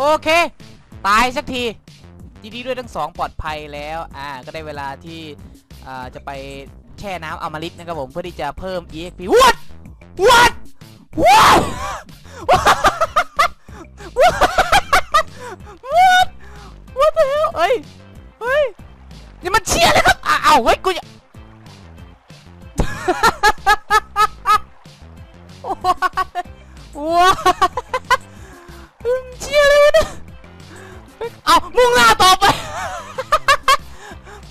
โอเค ตายสักทียินดีด้วยทั้งสองปลอดภัยแล้วอ่าก็ได้เวลาที่อ่าจะไปแช่น้ำอมฤตนะครับผมเพื่อที่จะเพิ่ม EXP what what what what what the hell เอ้ยเฮ้ยนี่มันเชียร์เลยครับอ้าวเฮ้ยกูว้า มุ่งหน้าต่อไป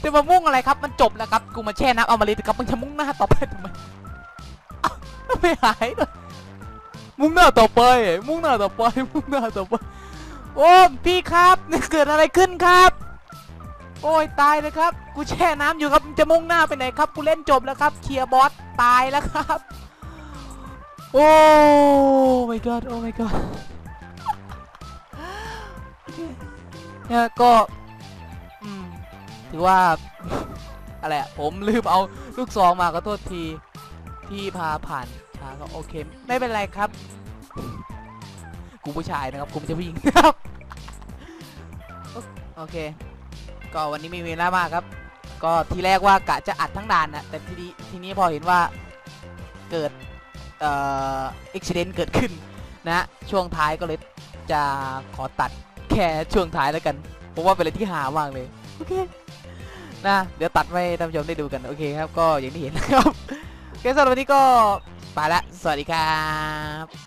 จะมามุ่งอะไรครับ มันจบแล้วครับ กูมาแช่น้ำเอามาเลยครับ มึงจะมุ่งหน้าต่อไปทำไมไม่หายเลยมุ่งหน้าต่อไป มุ่งหน้าต่อไป มุ่งหน้าต่อไป โอ้พี่ครับเกิดอะไรขึ้นครับ โอ้ยตายเลยครับ กูแช่น้ำอยู่ครับ จะมุ่งหน้าไปไหนครับ กูเล่นจบแล้วครับ เคลียร์บอสตายแล้วครับ โอ้ my god โอ้ my god นี่ยก็ถือว่า อะไรผมลืมเอาลูกซองมาก็โทษที ที่พาผ่านช้าก็โอเค ไม่เป็นไรครับ กูผู้ชายนะครับกูไม่ใช่ผู้หญิงครับ โอเค ก็วันนี้ไม่มีเวลามากครับ ก็ทีแรกว่ากะจะอัดทั้งด่านนะแต่ทีนี้ทีนี้พอเห็นว่าเกิดเอ่ออุบิเหตุเกิดขึ้นนะช่วงท้ายก็เลยจะขอตัด ค่ช่วงท้ายแล้วกัน เพราะว่าเป็นอะไรที่หามากเลย โอเค นะ เดี๋ยวตัดไว้ท่านผู้ชมได้ดูกัน โอเคครับ ก็อย่างที่เห็นนะครับ โอเคสำหรับวันนี้ก็ไปละ สวัสดีครับ